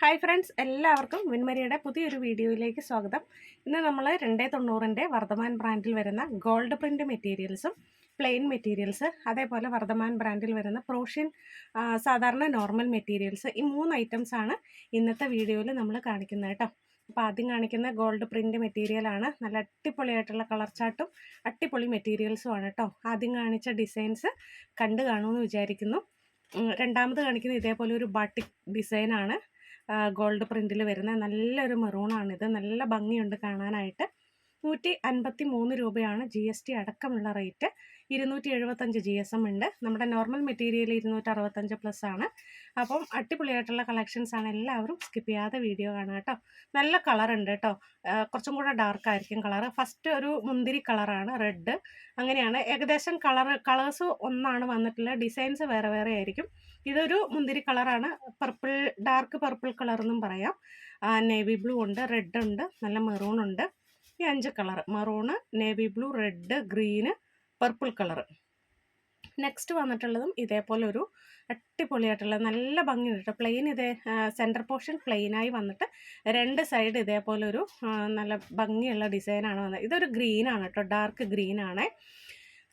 Hi friends എല്ലാവർക്കും വിൻമരിയുടെ പുതിയൊരു വീഡിയോയിലേക്ക് സ്വാഗതം. ഇന്ന് നമ്മൾ രണ്ടേ തൊണ്ണൂറിന്റെ വർദ്ധമാൻ ബ്രാൻഡിൽ വരുന്ന ഗോൾഡ് പ്രിന്റ് മെറ്റീരിയൽസും പ്ലെയിൻ മെറ്റീരിയൽസ് അതേപോലെ വർദ്ധമാൻ ബ്രാൻഡിൽ വരുന്ന പ്രോഷ്യൻ സാധാരണ നോർമൽ മെറ്റീരിയൽസ് ഈ മൂന്ന് ഐറ്റംസ് ആണ് ഇന്നത്തെ വീഡിയോയിൽ നമ്മൾ കാണിക്കുന്നത് കേട്ടോ. അപ്പോൾ ആദ്യം കാണിക്കുന്ന ഗോൾഡ് പ്രിന്റ് മെറ്റീരിയലാണ് നല്ല അടിപൊളിയായിട്ടുള്ള കളർ ചാട്ടും അട്ടിപ്പൊളി മെറ്റീരിയൽസും ആണ് കേട്ടോ. ആദ്യം കാണിച്ച ഡിസൈൻസ് കണ്ടു കാണുമെന്ന് വിചാരിക്കുന്നു. രണ്ടാമത് കാണിക്കുന്നത് ഇതേപോലെ ഒരു ബാട്ടിക് ഡിസൈനാണ് ഗോൾഡ് പ്രിന്റിൽ വരുന്ന നല്ലൊരു മെറൂണാണിത്. നല്ല ഭംഗിയുണ്ട് കാണാനായിട്ട്. നൂറ്റി അൻപത്തി മൂന്ന് രൂപയാണ് ജി എസ് ടി അടക്കമുള്ള റേറ്റ് ഇരുന്നൂറ്റി എഴുപത്തഞ്ച് ജി എസ് എം ഉണ്ട്. നമ്മുടെ നോർമൽ മെറ്റീരിയൽ ഇരുന്നൂറ്റി അറുപത്തഞ്ച് പ്ലസ് ആണ്. അപ്പം അടിപൊളിയായിട്ടുള്ള കളക്ഷൻസ് ആണ്. എല്ലാവരും സ്കിപ്പ് ചെയ്യാതെ വീഡിയോ കാണുക കേട്ടോ. നല്ല കളർ ഉണ്ട് കേട്ടോ. കുറച്ചും കൂടെ ഡാർക്ക് ആയിരിക്കും കളർ ഫസ്റ്റ് ഒരു മുന്തിരി കളറാണ് റെഡ് അങ്ങനെയാണ്. ഏകദേശം കളർ കളേഴ്സ് ഒന്നാണ് വന്നിട്ടുള്ളത്. ഡിസൈൻസ് വേറെ വേറെ ആയിരിക്കും. ഇതൊരു മുന്തിരി കളറാണ് പർപ്പിൾ ഡാർക്ക് പർപ്പിൾ കളർ എന്നും പറയാം. നേവി ബ്ലൂ ഉണ്ട് റെഡ് ഉണ്ട് നല്ല മെറൂൺ ഉണ്ട്. ഈ അഞ്ച് colour maroon navy blue red green purple colour next വന്നിട്ടുള്ളതും ഇതേപോലെ ഒരു അടിപൊളിയായിട്ടുള്ള നല്ല ഭംഗിയുണ്ട് പ്ലെയിൻ ഇതേ സെന്റർ പോർഷൻ പ്ലെയിനായി വന്നിട്ട് രണ്ട് സൈഡ് ഇതേപോലെ ഒരു നല്ല ഭംഗിയുള്ള ഡിസൈനാണ് വന്നത്. ഇതൊരു ഗ്രീനാണ് കേട്ടോ ഡാർക്ക് ഗ്രീനാണ്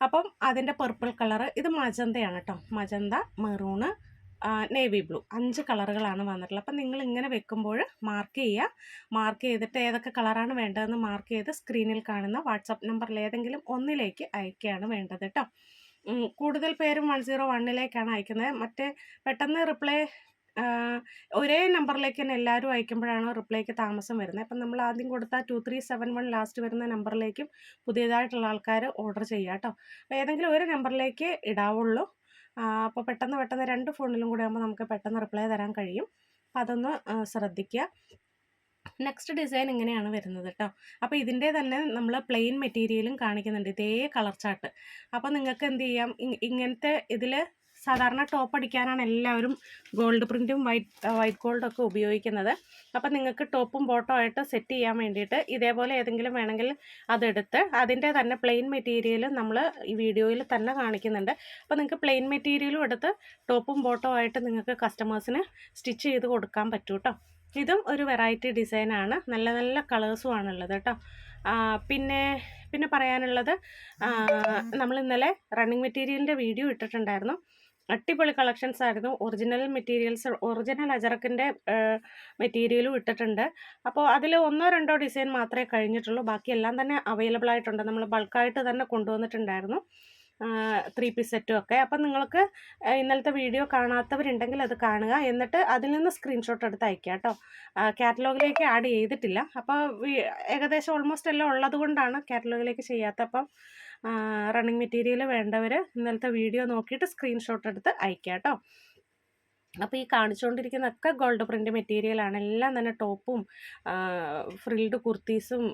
അപ്പം അതിന്റെ പർപ്പിൾ കളറ് ഇത് മജന്തയാണ് കേട്ടോ മജന്ത മെറൂണ് നേവി ബ്ലൂ അഞ്ച് കളറുകളാണ് വന്നിട്ടുള്ളത്. അപ്പം നിങ്ങൾ ഇങ്ങനെ വെക്കുമ്പോൾ മാർക്ക് ചെയ്യുക. മാർക്ക് ചെയ്തിട്ട് ഏതൊക്കെ കളറാണ് വേണ്ടതെന്ന് മാർക്ക് ചെയ്ത് സ്ക്രീനിൽ കാണുന്ന വാട്സപ്പ് നമ്പറിൽ ഏതെങ്കിലും ഒന്നിലേക്ക് അയക്കുകയാണ് വേണ്ടത് കേട്ടോ. കൂടുതൽ പേരും വൺ സീറോ വണ്ണിലേക്കാണ് അയക്കുന്നത്. മറ്റേ പെട്ടെന്ന് റിപ്ലൈ ഒരേ നമ്പറിലേക്ക് തന്നെ എല്ലാവരും അയക്കുമ്പോഴാണ് റിപ്ലൈക്ക് താമസം വരുന്നത്. അപ്പം നമ്മൾ ആദ്യം കൊടുത്ത two three seven one last വരുന്ന നമ്പറിലേക്കും പുതിയതായിട്ടുള്ള ആൾക്കാർ ഓർഡർ ചെയ്യാം കേട്ടോ. അപ്പോൾ ഏതെങ്കിലും ഒരു നമ്പറിലേക്ക് ഇടാവുള്ളൂ. അപ്പോൾ പെട്ടെന്ന് പെട്ടെന്ന് രണ്ട് ഫോണിലും കൂടെ ആകുമ്പോൾ നമുക്ക് പെട്ടെന്ന് റിപ്ലൈ തരാൻ കഴിയും. അപ്പോൾ അതൊന്ന് ശ്രദ്ധിക്കുക നെക്സ്റ്റ് ഡിസൈൻ ഇങ്ങനെയാണ് വരുന്നത് കേട്ടോ അപ്പോൾ ഇതിന്റെ തന്നെ നമ്മൾ പ്ലെയിൻ മെറ്റീരിയലും കാണിക്കുന്നുണ്ട്. ഇതേ കളർ ചാർട്ട് അപ്പോൾ നിങ്ങൾക്ക് എന്ത് ചെയ്യാം? ഇങ്ങനത്തെ ഇതിൽ സാധാരണ ടോപ്പ് അടിക്കാനാണ് എല്ലാവരും ഗോൾഡ് പ്രിന്റും വൈറ്റ് വൈറ്റ് ഗോൾഡും ഒക്കെ ഉപയോഗിക്കുന്നത്. അപ്പം നിങ്ങൾക്ക് ടോപ്പും ബോട്ടോ ആയിട്ട് സെറ്റ് ചെയ്യാൻ വേണ്ടിയിട്ട് ഇതേപോലെ ഏതെങ്കിലും വേണമെങ്കിൽ അതെടുത്ത് അതിന്റെ തന്നെ പ്ലെയിൻ മെറ്റീരിയൽ നമ്മൾ ഈ വീഡിയോയിൽ തന്നെ കാണിക്കുന്നുണ്ട്. അപ്പോൾ നിങ്ങൾക്ക് പ്ലെയിൻ മെറ്റീരിയലും എടുത്ത് ടോപ്പും ബോട്ടോ ആയിട്ട് നിങ്ങൾക്ക് കസ്റ്റമേഴ്സിന് സ്റ്റിച്ച് ചെയ്ത് കൊടുക്കാൻ പറ്റും കേട്ടോ ഇതും ഒരു വെറൈറ്റി ഡിസൈനാണ് നല്ല നല്ല കളേഴ്സും ആണുള്ളത് കേട്ടോ പിന്നെ പിന്നെ പറയാനുള്ളത് നമ്മൾ ഇന്നലെ റണ്ണിങ് മെറ്റീരിയലിന്റെ വീഡിയോ ഇട്ടിട്ടുണ്ടായിരുന്നു. അടിപൊളി കളക്ഷൻസ് ആയിരുന്നു. ഒറിജിനൽ മെറ്റീരിയൽസ് ഒറിജിനൽ അജറക്കിന്റെ മെറ്റീരിയലും ഇട്ടിട്ടുണ്ട്. അപ്പോൾ അതിൽ ഒന്നോ രണ്ടോ ഡിസൈൻ മാത്രമേ കഴിഞ്ഞിട്ടുള്ളൂ. ബാക്കിയെല്ലാം തന്നെ അവൈലബിൾ ആയിട്ടുണ്ട്. നമ്മൾ ബൾക്കായിട്ട് തന്നെ കൊണ്ടുവന്നിട്ടുണ്ടായിരുന്നു. ത്രീ പീസ് സെറ്റും ഒക്കെ. അപ്പം നിങ്ങൾക്ക് ഇന്നലത്തെ വീഡിയോ കാണാത്തവരുണ്ടെങ്കിൽ അത് കാണുക. എന്നിട്ട് അതിൽ നിന്ന് സ്ക്രീൻഷോട്ട് എടുത്ത് അയക്കുക കേട്ടോ. കാറ്റലോഗിലേക്ക് ആഡ് ചെയ്തിട്ടില്ല. അപ്പോൾ ഏകദേശം ഓൾമോസ്റ്റ് എല്ലാം ഉള്ളത് കൊണ്ടാണ് കാറ്റലോഗിലേക്ക് ചെയ്യാത്ത അപ്പം റണ്ണിങ് മെറ്റീരിയൽ വേണ്ടവർ ഇന്നലത്തെ വീഡിയോ നോക്കിയിട്ട് സ്ക്രീൻഷോട്ട് എടുത്ത് അയക്കുക കേട്ടോ. അപ്പോൾ ഈ കാണിച്ചുകൊണ്ടിരിക്കുന്നതൊക്കെ ഗോൾഡ് പ്രിന്റ് മെറ്റീരിയലാണ് എല്ലാം തന്നെ ടോപ്പും ഫ്രിൽഡ് കുർത്തീസും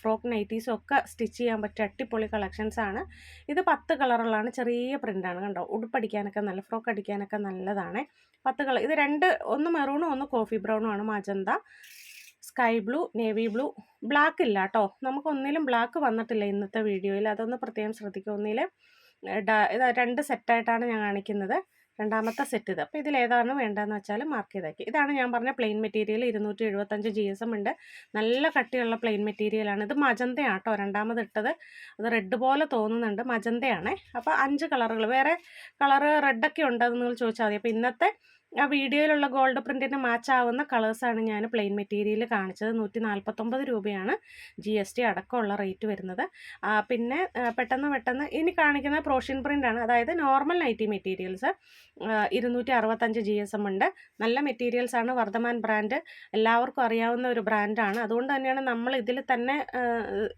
ഫ്രോക്ക് നൈറ്റീസും ഒക്കെ സ്റ്റിച്ച് ചെയ്യാൻ പറ്റിയ അട്ടിപ്പൊളി കളക്ഷൻസ് ആണ്. ഇത് പത്ത് കളറുകളാണ് ചെറിയ പ്രിന്റാണ് കണ്ടോ. ഉടുപ്പടിക്കാനൊക്കെ നല്ല ഫ്രോക്ക് അടിക്കാനൊക്കെ നല്ലതാണ്. പത്ത് കളർ ഇത് രണ്ട് ഒന്ന് മെറൂണും ഒന്ന് കോഫി ബ്രൗണും ആണ് magenta. Sky blue navy blue black ഇല്ല കേട്ടോ നമുക്കൊന്നിലും ബ്ലാക്ക് വന്നിട്ടില്ല ഇന്നത്തെ വീഡിയോയിൽ അതൊന്ന് പ്രത്യേകം ശ്രദ്ധിക്കുക. ഒന്നിൽ രണ്ട് സെറ്റായിട്ടാണ് ഞാൻ കാണിക്കുന്നത്. രണ്ടാമത്തെ സെറ്റ് ഇത്. അപ്പോൾ ഇതിലേതാണ് വേണ്ടതെന്ന് വെച്ചാൽ മാർക്ക് ചെയ്താക്കി. ഇതാണ് ഞാൻ പറഞ്ഞ പ്ലെയിൻ മെറ്റീരിയൽ ഇരുന്നൂറ്റി എഴുപത്തഞ്ച് ജി എസ് എം ഉണ്ട്. നല്ല കട്ടിയുള്ള പ്ലെയിൻ മെറ്റീരിയലാണ് ഇത് മജന്തയാണ് കേട്ടോ രണ്ടാമത് ഇട്ടത്. അത് റെഡ് പോലെ തോന്നുന്നുണ്ട്. മജന്തയാണേ. അപ്പോൾ അഞ്ച് കളറുകൾ വേറെ കളറ് റെഡൊക്കെ ഉണ്ടെന്ന് നിങ്ങൾ ചോദിച്ചാൽ മതി. അപ്പോൾ ഇന്നത്തെ ആ വീഡിയോയിലുള്ള ഗോൾഡ് പ്രിന്റിന് മാച്ച് ആവുന്ന കളേഴ്സാണ് ഞാൻ പ്ലെയിൻ മെറ്റീരിയൽ കാണിച്ചത്. നൂറ്റി നാൽപ്പത്തൊമ്പത് രൂപയാണ് ജി എസ് ടി അടക്കമുള്ള റേറ്റ് വരുന്നത്. പിന്നെ പെട്ടെന്ന് പെട്ടെന്ന് ഇനി കാണിക്കുന്ന പ്രോഷ്യൻ പ്രിന്റാണ് അതായത് നോർമൽ നൈറ്റി മെറ്റീരിയൽസ് ഇരുന്നൂറ്റി അറുപത്തഞ്ച് ജി എസ് എം ഉണ്ട്. നല്ല മെറ്റീരിയൽസാണ് വർദ്ധമാൻ ബ്രാൻഡ് എല്ലാവർക്കും അറിയാവുന്ന ഒരു ബ്രാൻഡാണ് അതുകൊണ്ട് തന്നെയാണ് നമ്മൾ ഇതിൽ തന്നെ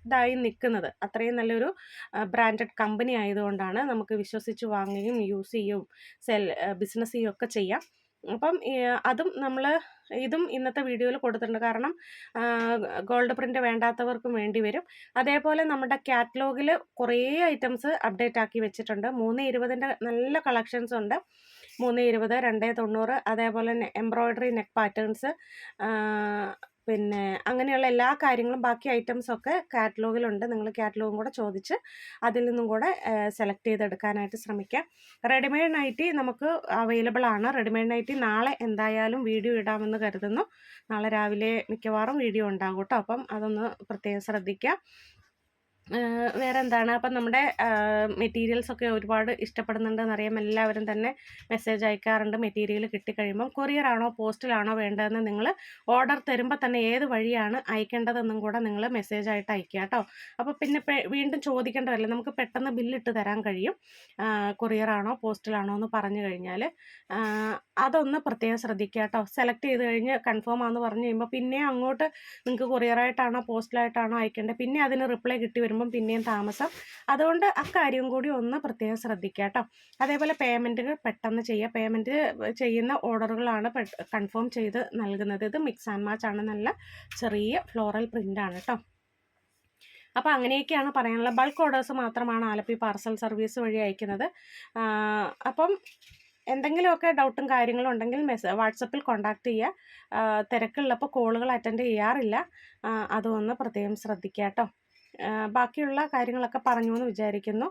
ഇതായി നിൽക്കുന്നത്. അത്രയും നല്ലൊരു ബ്രാൻഡഡ് കമ്പനി ആയതുകൊണ്ടാണ് നമുക്ക് വിശ്വസിച്ച് വാങ്ങുകയും യൂസ് ചെയ്യുകയും സെൽ ബിസിനസ് ചെയ്യുകയൊക്കെ ചെയ്യാം. അപ്പം അതും നമ്മൾ ഇതും ഇന്നത്തെ വീഡിയോയിൽ കൊടുത്തിട്ടുണ്ട്. കാരണം ഗോൾഡ് പ്രിന്റ് വേണ്ടാത്തവർക്കും വേണ്ടി വരും. അതേപോലെ നമ്മുടെ കാറ്റലോഗിൽ കുറേ ഐറ്റംസ് അപ്ഡേറ്റ് ആക്കി വെച്ചിട്ടുണ്ട്. മൂന്ന് ഇരുപതിന്റെ നല്ല കളക്ഷൻസ് ഉണ്ട്. മൂന്ന് ഇരുപത് രണ്ട് തൊണ്ണൂറ് അതേപോലെ എംബ്രോയ്ഡറി നെക്ക് പാറ്റേൺസ് പിന്നെ അങ്ങനെയുള്ള എല്ലാ കാര്യങ്ങളും ബാക്കി ഐറ്റംസൊക്കെ കാറ്റലോഗിലുണ്ട് നിങ്ങൾ കാറ്റലോഗും കൂടെ ചോദിച്ച് അതിൽ നിന്നും കൂടെ സെലക്ട് ചെയ്തെടുക്കാനായിട്ട് ശ്രമിക്കാം. റെഡിമെയ്ഡ് നൈറ്റി നമുക്ക് അവൈലബിൾ ആണ്. റെഡിമെയ്ഡ് നൈറ്റി നാളെ എന്തായാലും വീഡിയോ ഇടാമെന്ന് കരുതുന്നു. നാളെ രാവിലെ മിക്കവാറും വീഡിയോ ഉണ്ടാകും കേട്ടോ. അപ്പം അതൊന്ന് പ്രത്യേകം ശ്രദ്ധിക്കുക ഏഹ് വേറെ എന്താണ് അപ്പം നമ്മുടെ മെറ്റീരിയൽസ് ഒക്കെ ഒരുപാട് ഇഷ്ടപ്പെടുന്നുണ്ടെന്ന് അറിയാം എല്ലാവരും തന്നെ മെസ്സേജ് അയക്കാറുണ്ട്. മെറ്റീരിയൽ കിട്ടിക്കഴിയുമ്പം കൊറിയർ ആണോ പോസ്റ്റിലാണോ വേണ്ടതെന്ന് നിങ്ങൾ ഓർഡർ തരുമ്പോൾ തന്നെ ഏത് വഴിയാണ് അയക്കേണ്ടതെന്നും കൂടെ നിങ്ങൾ മെസ്സേജ് ആയിട്ട് അയക്കുക കേട്ടോ. അപ്പോൾ പിന്നെ വീണ്ടും ചോദിക്കേണ്ടതല്ല? നമുക്ക് പെട്ടെന്ന് ബില്ലിട്ട് തരാൻ കഴിയും. കൊറിയർ ആണോ പോസ്റ്റിലാണോ എന്ന് പറഞ്ഞു കഴിഞ്ഞാൽ അതൊന്ന് പ്രത്യേകം ശ്രദ്ധിക്കുക കേട്ടോ. സെലക്ട് ചെയ്ത് കഴിഞ്ഞ് കൺഫേം ആണെന്ന് പറഞ്ഞു കഴിയുമ്പോൾ പിന്നെ അങ്ങോട്ട് നിങ്ങൾക്ക് കൊറിയറായിട്ടാണോ പോസ്റ്റിലായിട്ടാണോ അയക്കേണ്ടത്? പിന്നെ അതിന് റിപ്ലൈ കിട്ടി വരുമ്പം പിന്നെയും താമസം. അതുകൊണ്ട് അക്കാര്യം കൂടി ഒന്ന് പ്രത്യേകം ശ്രദ്ധിക്കുക കേട്ടോ. അതേപോലെ പേയ്മെന്റുകൾ പെട്ടെന്ന് ചെയ്യുക. പേയ്മെന്റ് ചെയ്യുന്ന ഓർഡറുകളാണ് കൺഫേം ചെയ്ത് നൽകുന്നത്. ഇത് മിക്സ് ആൻഡ് മാച്ച് ആണ്. നല്ല ചെറിയ ഫ്ലോറൽ പ്രിന്റ് ആണ് കേട്ടോ. അപ്പോൾ അങ്ങനെയൊക്കെയാണ് പറയാനുള്ളത്. ബൾക്ക് ഓർഡേഴ്സ് മാത്രമാണ് ആലപ്പി പാർസൽ സർവീസ് വഴി അയക്കുന്നത്. അപ്പം എന്തെങ്കിലുമൊക്കെ ഡൗട്ടും കാര്യങ്ങളും ഉണ്ടെങ്കിൽ മെസ്സ വാട്സപ്പിൽ കോണ്ടാക്ട് ചെയ്യുക. തിരക്കുള്ളപ്പോൾ കോളുകൾ അറ്റൻഡ് ചെയ്യാറില്ല. അതൊന്ന് പ്രത്യേകം ശ്രദ്ധിക്കുക കേട്ടോ. ബാക്കിയുള്ള കാര്യങ്ങളൊക്കെ പറഞ്ഞു എന്ന് വിചാരിക്കുന്നു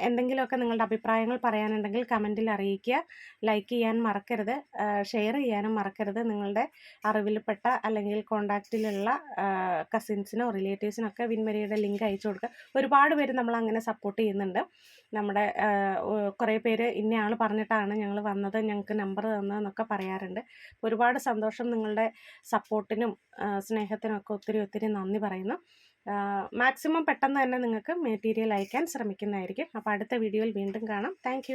എന്തെങ്കിലുമൊക്കെ നിങ്ങളുടെ അഭിപ്രായങ്ങൾ പറയാനുണ്ടെങ്കിൽ കമന്റിൽ അറിയിക്കുക. ലൈക്ക് ചെയ്യാൻ മറക്കരുത്. ഷെയർ ചെയ്യാനും മറക്കരുത്. നിങ്ങളുടെ അറിവിൽപ്പെട്ട അല്ലെങ്കിൽ കോണ്ടാക്റ്റിലുള്ള കസിൻസിനോ റിലേറ്റീവ്സിനോ ഒക്കെ വിൻമരിയുടെ ലിങ്ക് അയച്ചു കൊടുക്കുക. ഒരുപാട് പേര് നമ്മൾ അങ്ങനെ സപ്പോർട്ട് ചെയ്യുന്നുണ്ട്. നമ്മുടെ കുറേ പേര് ഇന്ന ആൾ പറഞ്ഞിട്ടാണ് ഞങ്ങൾ വന്നത് ഞങ്ങൾക്ക് നമ്പർ തന്നതെന്നൊക്കെ പറയാറുണ്ട്. ഒരുപാട് സന്തോഷം നിങ്ങളുടെ സപ്പോർട്ടിനും സ്നേഹത്തിനും ഒക്കെ ഒത്തിരി ഒത്തിരി നന്ദി പറയുന്നു. മാക്സിമം പെട്ടെന്ന് തന്നെ നിങ്ങൾക്ക് മെറ്റീരിയൽ അയക്കാൻ ശ്രമിക്കുന്നതായിരിക്കും. അപ്പോൾ അടുത്ത വീഡിയോയിൽ വീണ്ടും കാണാം. താങ്ക്